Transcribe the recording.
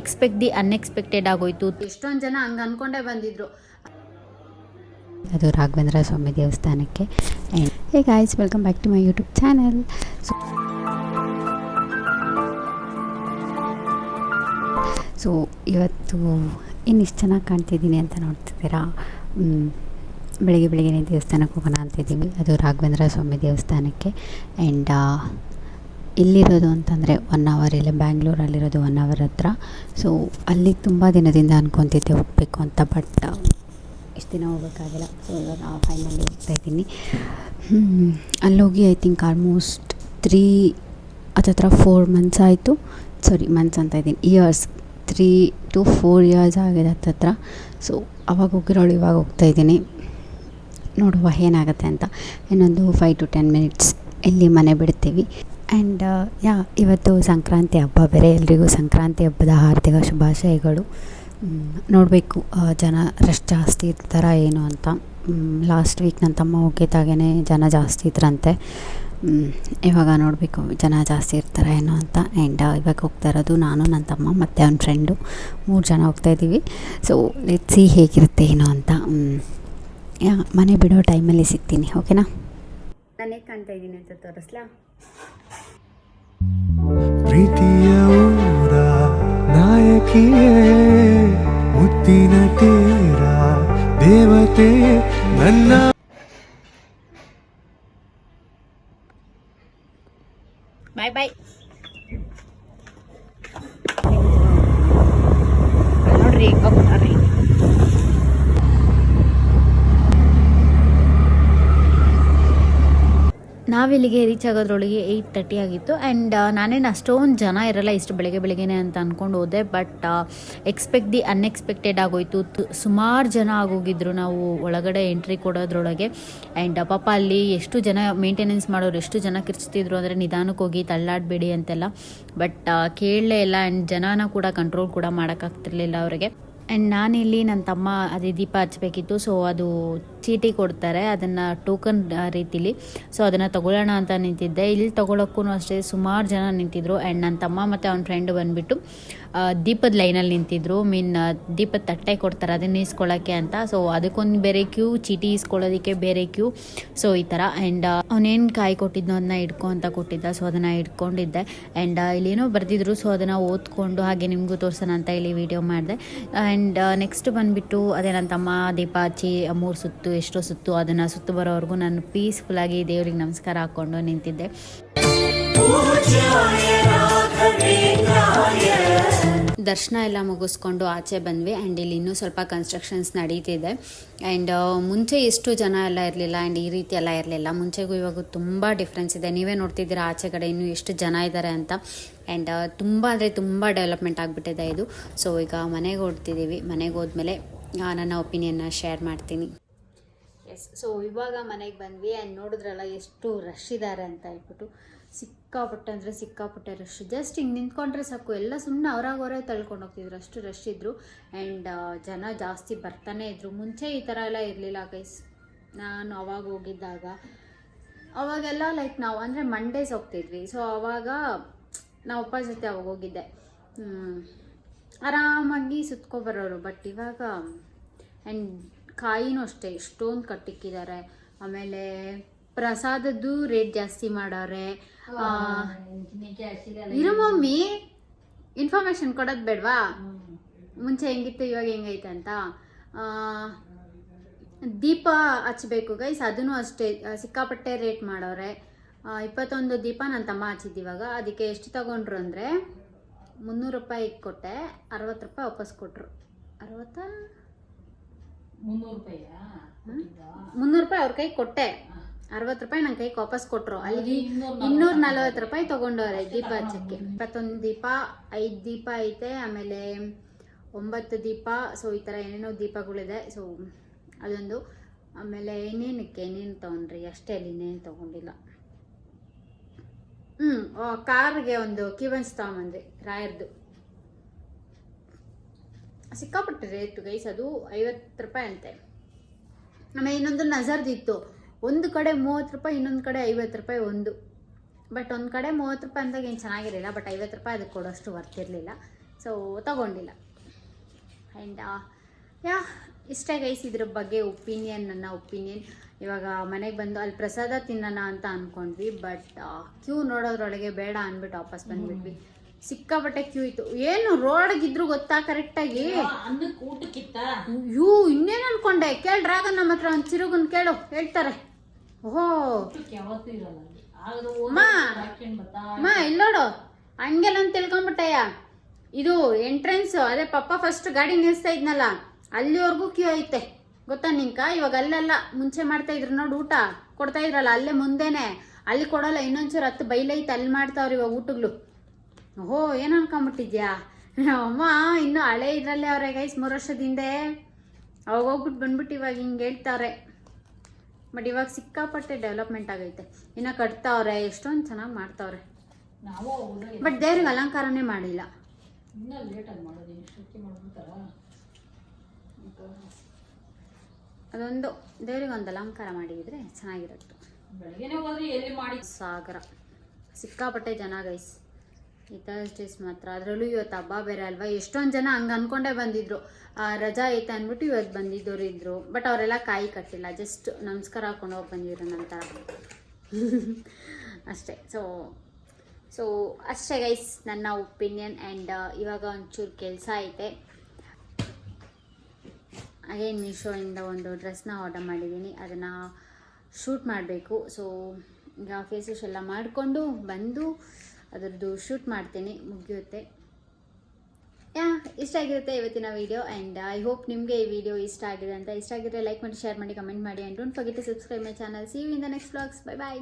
Expect the unexpected ಆಗೋಯ್ತು. ಎಷ್ಟೊಂದು ಜನ ಹಂಗೆ ಅನ್ಕೊಂಡೇ ಬಂದಿದ್ರು. ಅದು ರಾಘವೇಂದ್ರ ಸ್ವಾಮಿ ದೇವಸ್ಥಾನಕ್ಕೆ. And hey guys welcome back to my YouTube channel so so ಇವತ್ತು ಇನ್ನಿಷ್ಟು ಚೆನ್ನಾಗಿ ಕಾಣ್ತಿದ್ದೀನಿ ಅಂತ ನೋಡ್ತಿದ್ದೀರಾ? ಬೆಳಿಗ್ಗೆ ಬೆಳಿಗ್ಗೆ ದೇವಸ್ಥಾನಕ್ಕೆ ಹೋಗೋಣ ಅಂತಿದ್ದೀವಿ ಅದು ರಾಘವೇಂದ್ರ ಸ್ವಾಮಿ ದೇವಸ್ಥಾನಕ್ಕೆ. ಆ್ಯಂಡ್ ಇಲ್ಲಿರೋದು ಅಂತಂದರೆ ಒನ್ ಅವರ್ ಇಲ್ಲೇ ಬ್ಯಾಂಗ್ಳೂರಲ್ಲಿರೋದು ಒನ್ ಅವರ್ ಹತ್ರ. ಸೊ ಅಲ್ಲಿ ತುಂಬ ದಿನದಿಂದ ಅಂದ್ಕೊತಿದ್ದೆ ಹೋಗಬೇಕು ಅಂತ ಬಟ್ ಇಷ್ಟು ದಿನ ಹೋಗೋಕ್ಕಾಗಿಲ್ಲ. ಸೊ ಇವಾಗ ಫೈನಲಿ ಹೋಗ್ತಾ ಇದ್ದೀನಿ. ಅಲ್ಲೋಗಿ ಐ ಥಿಂಕ್ ಆಲ್ಮೋಸ್ಟ್ ತ್ರೀ ಹತ್ತತ್ರ ಫೋರ್ ಮಂತ್ಸ್ ಆಯಿತು. ಸಾರಿ ಮಂತ್ಸ್ ಅಂತ ಇದ್ದೀನಿ. Years three to four years ಆಗಿದೆ ಹತ್ತತ್ರ ಸೊ ಅವಾಗ ಹೋಗಿರೋಳು ಇವಾಗ ಹೋಗ್ತಾ ಇದ್ದೀನಿ. ನೋಡುವ ಏನಾಗುತ್ತೆ ಅಂತ. ಇನ್ನೊಂದು ಫೈವ್ ಟು ಟೆನ್ ಮಿನಿಟ್ಸ್ ಇಲ್ಲಿ ಮನೆ ಬಿಡ್ತೀವಿ. ಆ್ಯಂಡ್ ಯಾ ಇವತ್ತು ಸಂಕ್ರಾಂತಿ ಹಬ್ಬ, ಬೇರೆ ಎಲ್ರಿಗೂ ಸಂಕ್ರಾಂತಿ ಹಬ್ಬದ ಹಾರ್ದಿಕ ಶುಭಾಶಯಗಳು. ನೋಡಬೇಕು ಜನ ರಶ್ ಜಾಸ್ತಿ ಇರ್ತಾರ ಏನು ಅಂತ. ಲಾಸ್ಟ್ ವೀಕ್ ನನ್ನ ತಮ್ಮ ಹೋಗಿದ್ದಾಗೇ ಜನ ಜಾಸ್ತಿ ಇದ್ರಂತೆ. ಇವಾಗ ನೋಡಬೇಕು, ಜನ ಜಾಸ್ತಿ ಇರ್ತಾರ ಏನು ಅಂತ. ಆ್ಯಂಡ್ ಇವಾಗ ಹೋಗ್ತಾ ಇರೋದು ನಾನು ನನ್ನ ತಮ್ಮ ಮತ್ತು ಅವ್ನ ಫ್ರೆಂಡು ಮೂರು ಜನ ಹೋಗ್ತಾ ಇದ್ದೀವಿ. ಸೊ ಲೆಟ್ ಸಿ ಹೇಗಿರುತ್ತೆ ಏನೋ ಅಂತ. ಯಾ, ಮನೆ ಬಿಡೋ ಟೈಮಲ್ಲಿ ಸಿಗ್ತೀನಿ ಓಕೆನಾ ನಾನೇ ಕಾಣ್ತಾ ಇದ್ದೀನಿ ಅಂತ ತೋರಿಸ್ಲಾ? ಪ್ರೀತಿಯ ಊರ ನಾಯಕಿಯೇ ಮುತ್ತಿನ ತೀರ ದೇವತೆ ನನ್ನ ಬಾಯ್ ಬಾಯ್ ನಾವಿಲ್ಲಿಗೆ ರೀಚ್ ಆಗೋದ್ರೊಳಗೆ ಏಯ್ಟ್ ತರ್ಟಿ ಆಗಿತ್ತು. ಆ್ಯಂಡ್ ನಾನೇನು ಅಷ್ಟೊಂದು ಜನ ಇರಲ್ಲ, ಇಷ್ಟು ಬೆಳಗ್ಗೆ ಬೆಳಗ್ಗೆನೆ ಅಂತ ಅಂದ್ಕೊಂಡು ಹೋದೆ. ಬಟ್ ಎಕ್ಸ್ಪೆಕ್ಟ್ ದಿ ಅನ್ಎಕ್ಸ್ಪೆಕ್ಟೆಡ್ ಆಗೋಯ್ತು. ಸುಮಾರು ಜನ ಆಗೋಗಿದ್ರು ನಾವು ಒಳಗಡೆ ಎಂಟ್ರಿ ಕೊಡೋದ್ರೊಳಗೆ. ಆ್ಯಂಡ್ ಪಾಪ ಅಲ್ಲಿ ಎಷ್ಟು ಜನ ಮೇಂಟೆನೆನ್ಸ್ ಮಾಡೋರು, ಎಷ್ಟು ಜನ ಕಿರ್ಚ್ತಿದ್ರು ಅಂದರೆ ನಿಧಾನಕ್ಕೆ ಹೋಗಿ ತಳ್ಳಾಡಬೇಡಿ ಅಂತೆಲ್ಲ. ಬಟ್ ಕೇಳಲೇ ಇಲ್ಲ. ಆ್ಯಂಡ್ ಜನನ ಕೂಡ ಕಂಟ್ರೋಲ್ ಕೂಡ ಮಾಡೋಕ್ಕಾಗ್ತಿರ್ಲಿಲ್ಲ ಅವರಿಗೆ. ಆ್ಯಂಡ್ ನಾನಿಲ್ಲಿ ನನ್ನ ತಮ್ಮ, ಅದೇ ದೀಪ ಹಚ್ಚಬೇಕಿತ್ತು ಸೊ ಅದು ಚೀಟಿ ಕೊಡ್ತಾರೆ, ಅದನ್ನು ಟೋಕನ್ ರೀತಿಲಿ. ಸೊ ಅದನ್ನು ತಗೊಳ್ಳೋಣ ಅಂತ ನಿಂತಿದ್ದೆ. ಇಲ್ಲಿ ತಗೊಳಕ್ಕೂ ಅಷ್ಟೇ ಸುಮಾರು ಜನ ನಿಂತಿದ್ರು. ಆ್ಯಂಡ್ ನನ್ನ ತಮ್ಮ ಮತ್ತು ಅವ್ನ ಫ್ರೆಂಡ್ ಬಂದುಬಿಟ್ಟು ದೀಪದ ಲೈನಲ್ಲಿ ನಿಂತಿದ್ರು. ಮೀನ್ ದೀಪದ ತಟ್ಟೆ ಕೊಡ್ತಾರೆ, ಅದನ್ನ ಇಸ್ಕೊಳ್ಳೋಕ್ಕೆ ಅಂತ. ಸೊ ಅದಕ್ಕೊಂದು ಬೇರೆ ಕ್ಯೂ ಚೀಟಿ ಇಸ್ಕೊಳ್ಳೋದಕ್ಕೆ ಬೇರೆ ಕ್ಯೂ ಸೊ ಈ ಥರ ಆ್ಯಂಡ್ ಅವನೇನು ಕಾಯಿ ಕೊಟ್ಟಿದ್ನೋ ಅದನ್ನ ಇಟ್ಕೊ ಅಂತ ಕೊಟ್ಟಿದ್ದ. ಸೊ ಅದನ್ನು ಇಟ್ಕೊಂಡಿದ್ದೆ ಆ್ಯಂಡ್ ಇಲ್ಲೇನೋ ಬರೆದಿದ್ರು. ಸೊ ಅದನ್ನು ಓದ್ಕೊಂಡು ಹಾಗೆ ನಿಮಗೂ ತೋರ್ಸೋಣ ಅಂತ ಇಲ್ಲಿ ವಿಡಿಯೋ ಮಾಡಿದೆ. ಆ್ಯಂಡ್ ನೆಕ್ಸ್ಟ್ ಬಂದುಬಿಟ್ಟು ಅದೇ ನನ್ನ ತಮ್ಮ, ದೀಪ ಹಚ್ಚಿ ಮೂರು ಸುತ್ತು ಎಷ್ಟೋ ಸುತ್ತು ಅದನ್ನು ಸುತ್ತು ಬರೋವರೆಗೂ ನಾನು ಪೀಸ್ಫುಲ್ಲಾಗಿ ದೇವರಿಗೆ ನಮಸ್ಕಾರ ಹಾಕ್ಕೊಂಡು ನಿಂತಿದ್ದೆ. ದರ್ಶನ ಎಲ್ಲ ಮುಗಿಸ್ಕೊಂಡು ಆಚೆ ಬಂದ್ವಿ ಆ್ಯಂಡ್ ಇಲ್ಲಿ ಇನ್ನೂ ಸ್ವಲ್ಪ ಕನ್ಸ್ಟ್ರಕ್ಷನ್ಸ್ ನಡೀತಿದೆ. ಆ್ಯಂಡ್ ಮುಂಚೆ ಎಷ್ಟು ಜನ ಎಲ್ಲ ಇರಲಿಲ್ಲ ಆ್ಯಂಡ್ ಈ ರೀತಿ ಎಲ್ಲ ಇರಲಿಲ್ಲ. ಮುಂಚೆಗೂ ಇವಾಗ ತುಂಬ ಡಿಫ್ರೆನ್ಸ್ ಇದೆ. ನೀವೇ ನೋಡ್ತಿದ್ದೀರಾ ಆಚೆ ಕಡೆ ಇನ್ನೂ ಎಷ್ಟು ಜನ ಇದ್ದಾರೆ ಅಂತ. ಆ್ಯಂಡ್ ತುಂಬ ಅಂದರೆ ತುಂಬ ಡೆವಲಪ್ಮೆಂಟ್ ಆಗಿಬಿಟ್ಟಿದೆ ಇದು. ಸೊ ಈಗ ಮನೆಗೆ ಹೊಡ್ತಿದ್ದೀವಿ ಮನೆಗೆ ಹೋದ್ಮೇಲೆ ನನ್ನ ಒಪಿನಿಯನ್ನ ಶೇರ್ ಮಾಡ್ತೀನಿ. ಎಸ್ ಸೊ ಇವಾಗ ಮನೆಗೆ ಬಂದ್ವಿ ಆ್ಯಂಡ್ ನೋಡಿದ್ರಲ್ಲ ಎಷ್ಟು ರಶ್ ಇದ್ದಾರೆ ಅಂತ ಹೇಳ್ಬಿಟ್ಟು ಸಿಕ್ಕಾಪಟ್ಟೆ ಅಂದರೆ ಸಿಕ್ಕಾಪಟ್ಟೆ ರಶ್ ಜಸ್ಟ್ ಹಿಂಗೆ ನಿಂತ್ಕೊಂಡ್ರೆ ಸಾಕು. ಎಲ್ಲ ಸುಮ್ಮನೆ ಅವರಾಗವರೇ ತಳ್ಕೊಂಡು ಹೋಗ್ತಿದ್ರು. ಅಷ್ಟು ರಶ್ ಇದ್ದರು ಆ್ಯಂಡ್ ಜನ ಜಾಸ್ತಿ ಬರ್ತಾನೆ ಇದ್ದರು ಮುಂಚೆ ಈ ಥರ ಎಲ್ಲ ಇರಲಿಲ್ಲ ಗೈಸ್ ನಾನು ಅವಾಗ ಹೋಗಿದ್ದಾಗ. ಅವಾಗೆಲ್ಲ ಲೈಕ್ ನಾವು ಅಂದರೆ ಮಂಡೇಸ್ ಹೋಗ್ತಿದ್ವಿ. ಸೊ ಅವಾಗ ನಾವು ಅಪ್ಪ ಜೊತೆ ಅವಾಗ ಹೋಗಿದ್ದೆ. ಆರಾಮಾಗಿ ಸುತ್ಕೊಬರೋರು ಬಟ್ ಇವಾಗ ಆ್ಯಂಡ್ ಕಾಯಿನೂ ಅಷ್ಟೇ ಎಷ್ಟೊಂದು ಕಟ್ಟಿಕ್ಕಿದ್ದಾರೆ ಆಮೇಲೆ ಪ್ರಸಾದದ್ದು ರೇಟ್ ಜಾಸ್ತಿ ಮಾಡವ್ರೆ. ಇರೋ ಮಮ್ಮಿ ಇನ್ಫಾರ್ಮೇಶನ್ ಕೊಡೋದು ಬೇಡವಾ? ಮುಂಚೆ ಹೆಂಗಿತ್ತು ಇವಾಗ ಹೆಂಗೈತೆ ಅಂತ? ದೀಪ ಹಚ್ಬೇಕು ಗೈಸ್ ಅದನ್ನು ಅಷ್ಟೇ ಸಿಕ್ಕಾಪಟ್ಟೆ ರೇಟ್ ಮಾಡವ್ರೆ. ಇಪ್ಪತ್ತೊಂದು ದೀಪ ನನ್ನ ತಮ್ಮ ಹಚ್ಚಿದ್ದು ಇವಾಗ. ಅದಕ್ಕೆ ಎಷ್ಟು ತಗೊಂಡ್ರು ಅಂದರೆ ಮುನ್ನೂರು ರೂಪಾಯಿ ಕೊಟ್ಟೆ ಅರವತ್ತು ರೂಪಾಯಿ ವಾಪಸ್ ಕೊಟ್ಟರು ಅರವತ್ತ? ಮುನ್ನೂರು ರೂಪಾಯಿ ಅವ್ರ ಕೈ ಕೊಟ್ಟೆ. ಅರವತ್ತು ರೂಪಾಯಿ ನನ್ನ ಕೈಗೆ ವಾಪಸ್ ಕೊಟ್ಟರು ಅಲ್ಲಿ ಇನ್ನೂರ ನಲವತ್ತು ರೂಪಾಯಿ. ತಗೊಂಡವ್ರೆ ದೀಪ ಹಚ್ಚಕ್ಕೆ. ಇಪ್ಪತ್ತೊಂದು ದೀಪ ಐದು ದೀಪ ಐತೆ ಆಮೇಲೆ ಒಂಬತ್ತು ದೀಪ. ಸೊ ಈ ಥರ ಏನೇನೋ ದೀಪಗಳಿದೆ. ಸೊ ಅದೊಂದು. ಆಮೇಲೆ ಏನೇನಕ್ಕೆ ಏನೇನು ತೊಗೊಂಡ್ರಿ? ಅಷ್ಟೇ ಅಲ್ಲಿ ಇನ್ನೇನು ತೊಗೊಂಡಿಲ್ಲ. ಹ್ಞೂ ಕಾರ್ಗೆ ಒಂದು ಕಿವನ್ಸ್ ತೊಗೊಂಬಂದ್ರಿ ರಾಯರ್ದು. ಸಿಕ್ಕಾಪಟ್ಟೆ ರೇಟ್ ಗೈಸ್ ಅದು ಐವತ್ತು ರೂಪಾಯಿ ಅಂತೆ. ಆಮೇಲೆ ಇನ್ನೊಂದು ನಜರ್ದಿತ್ತು ಒಂದು ಕಡೆ ಮೂವತ್ತು ರೂಪಾಯಿ, ಇನ್ನೊಂದು ಕಡೆ ಐವತ್ತು ರೂಪಾಯಿ, ಒಂದು. ಬಟ್ ಒಂದು ಕಡೆ ಮೂವತ್ತು ರೂಪಾಯಿ ಅಂದಾಗ ಏನು ಚೆನ್ನಾಗಿರಲಿಲ್ಲ ಬಟ್ ಐವತ್ತು ರೂಪಾಯಿ ಅದಕ್ಕೆ ಕೊಡೋಷ್ಟು ವರ್ತಿರಲಿಲ್ಲ ಸೊ ಸೊ ತಗೊಂಡಿಲ್ಲ. ಆ್ಯಂಡ್ ಯಾ, ಇಷ್ಟೇ ಗೈಸ್ ಇದ್ರ ಬಗ್ಗೆ ಒಪಿನಿಯನ್ ನನ್ನ ಒಪಿನಿಯನ್ ಇವಾಗ ಮನೆಗೆ ಬಂದು ಅಲ್ಲಿ ಪ್ರಸಾದ ತಿನ್ನೋಣ ಅಂತ ಅಂದ್ಕೊಂಡ್ವಿ ಬಟ್ ಕ್ಯೂ ನೋಡೋದ್ರೊಳಗೆ ಬೇಡ ಅಂದ್ಬಿಟ್ಟು ವಾಪಸ್ ಬಂದ್ಬಿಟ್ವಿ. ಸಿಕ್ಕಾಪಟ್ಟೆ ಕ್ಯೂ ಇತ್ತು. ಏನು ರೋಡ್ಗಿದ್ರು ಗೊತ್ತಾ ಕರೆಕ್ಟಾಗಿ ಅನ್ನಕ್ಕೆ ಊಟಕ್ಕಿತ್ತ? ಯೂ ಇನ್ನೇನು ಅನ್ಕೊಂಡೆ? ಕೇಳ ಡ್ರಾಗನ್ ನಮ್ಮ ಹತ್ರ ಒಂದು ಚಿರುಗುನ್ ಕೇಳು ಹೇಳ್ತಾರೆ. ಓಹೋ. ಮಾ ಇಲ್ಲೋಡು ಹಂಗೆಲ್ಲ ಅಂತ ತಿಳ್ಕೊಂಬಿಟ್ಟಯ್ಯ. ಇದು ಎಂಟ್ರೆನ್ಸ್ ಅದೇ ಪಪ್ಪ ಫಸ್ಟ್ ಗಾಡಿ ನಿಲ್ಲಿಸ್ತಾ ಇದ್ನಲ್ಲ ಅಲ್ಲಿವರೆಗೂ ಕ್ಯೂ ಐತೆ. ಗೊತ್ತಾ ನಿಂಕ? ಇವಾಗ ಅಲ್ಲೆಲ್ಲ ಮುಂಚೆ ಮಾಡ್ತಾ ಇದ್ರು ನೋಡು ಊಟ. ಕೊಡ್ತಾ ಇದ್ರಲ್ಲ ಅಲ್ಲೇ ಮುಂದೆನೆ. ಅಲ್ಲಿ ಕೊಡಲ್ಲ ಇನ್ನೊಂಚೂರು ಹತ್ತು ಬೈಲೈತೆ ಅಲ್ಲಿ ಮಾಡ್ತಾವ್ರಿ ಇವಾಗ ಊಟಗಳು. ಓಹೋ ಏನು ಅನ್ಕೊಂಬಿಟ್ಟಿದ್ಯಾ ಅಮ್ಮ ಇನ್ನು ಹಳೆ ಇದರಲ್ಲೇ ಅವ್ರೆ ಗೈಸ್ ಮೂರು ವರ್ಷದ ಹಿಂದೆ. ಅವಾಗ ಹೋಗ್ಬಿಟ್ಟು ಬಂದ್ಬಿಟ್ಟು ಇವಾಗ ಹಿಂಗೆ ಹೇಳ್ತಾವ್ರೆ ಬಟ್ ಇವಾಗ ಸಿಕ್ಕಾಪಟ್ಟೆ ಡೆವಲಪ್ಮೆಂಟ್ ಆಗೈತೆ. ಇನ್ನು ಕಟ್ತಾವ್ರೆ ಎಷ್ಟೊಂದು ಚೆನ್ನಾಗಿ ಮಾಡ್ತಾವ್ರೆ. ನಾವು ಬಟ್ ದೇವ್ರಿಗೆ ಅಲಂಕಾರನೇ ಮಾಡಿಲ್ಲ. ಅದೊಂದು ದೇವ್ರಿಗೆ ಒಂದು ಅಲಂಕಾರ ಮಾಡಿದ್ರೆ ಚೆನ್ನಾಗಿರುತ್ತೆ. ಸಾಗರ. ಸಿಕ್ಕಾಪಟ್ಟೆ ಜನ ಗೈಸ್ ಈ ಡೇಸ್ ಮಾತ್ರ. ಅದರಲ್ಲೂ ಇವತ್ತು ಹಬ್ಬ ಬೇರೆ ಅಲ್ವಾ? ಎಷ್ಟೊಂದು ಜನ ಹಂಗೆ ಅಂದ್ಕೊಂಡೇ ಬಂದಿದ್ರು. ರಜಾ ಐತೆ ಅಂದ್ಬಿಟ್ಟು ಇವತ್ತು ಬಂದಿದ್ದವ್ರು ಇದ್ರು. ಬಟ್ ಅವರೆಲ್ಲ ಕಾಯಿ ಕಟ್ಟಿಲ್ಲ. ಜಸ್ಟ್ ನಮಸ್ಕಾರ ಹಾಕೊಂಡು ಹೋಗಿ ಬಂದಿದ್ರು ನಂತರ. ಅಷ್ಟೇ. ಸೊ ಸೊ ಅಷ್ಟೇ ಗೈಸ್ ನನ್ನ ಒಪಿನಿಯನ್ ಆ್ಯಂಡ್ ಇವಾಗ ಒಂಚೂರು ಕೆಲಸ ಐತೆ. ಅಗೇನ್ ಮೀಶೋಯಿಂದ ಒಂದು ಡ್ರೆಸ್ನ ಆರ್ಡರ್ ಮಾಡಿದ್ದೀನಿ ಅದನ್ನು ಶೂಟ್ ಮಾಡಬೇಕು. ಸೊ ಈಗ ಫೇಸ್ ವಾಶ್ ಎಲ್ಲ ಮಾಡಿಕೊಂಡು ಬಂದು ಅದರದ್ದು ಶೂಟ್ ಮಾಡ್ತೀನಿ, ಮುಗಿಯುತ್ತೆ. ಯಾ, ಇಷ್ಟ ಆಗಿರುತ್ತೆ ಇವತ್ತಿನ ವಿಡಿಯೋ ಆ್ಯಂಡ್ ಐ ಹೋಪ್ ನಿಮಗೆ ಈ ವಿಡಿಯೋ ಇಷ್ಟ ಆಗಿದೆ ಅಂತ. ಇಷ್ಟ ಆಗಿದ್ರೆ ಲೈಕ್ ಮಾಡಿ ಶೇರ್ ಮಾಡಿ ಕಮೆಂಟ್ ಮಾಡಿ and don't forget to subscribe my channel see you in the next blogs bye bye